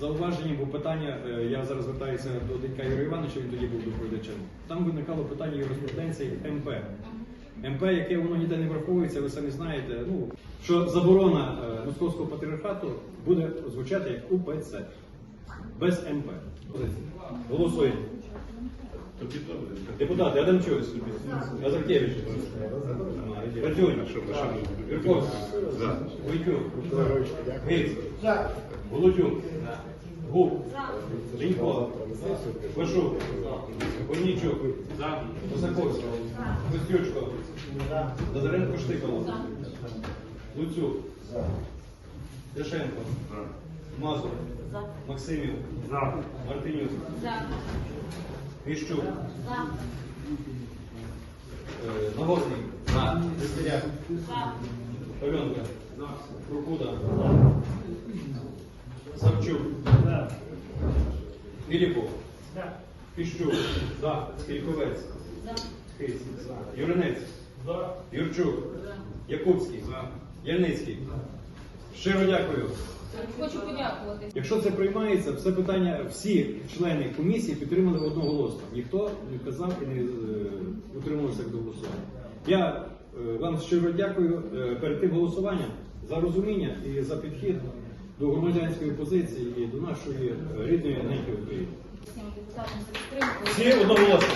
зауваженням, бо питання, е, я зараз звертаюся до Денька Юрія Івановича, він тоді був доповідачем. Там виникало питання юриспруденції МП. МП, яке воно ніде не враховується, ви самі знаєте, ну, що заборона е, московського патріархату буде звучати як УПЦ, без МП. Голосуємо. Депутати, Адамчук, Азаркевич, Радюнь, Юрковський, Войтюк, Гиць, Володюк, Губ, Денько, Вашук, Бойнічук, Косаковський, Костючко, Лазаренко Штикало, Луцюк, Дешенко, Мазур, Максимів, Мартинюк, Віщук, е, Нагорний, Дестеряк, Павленко, Прокуда, Савчук, Філіпов, Піщук, Скільковець, Хиць, Юринець, Юрчук, Якубський, Яницький. Щиро дякую. Хочу подякувати. Якщо це приймається, все питання, всі члени комісії підтримали одноголосно. Ніхто не казав і не е, утримувався від голосування. Я е, вам щиро дякую е, перед тим голосуванням за розуміння і за підхід до громадянської позиції і до нашої рідної України. Всі одноголосно.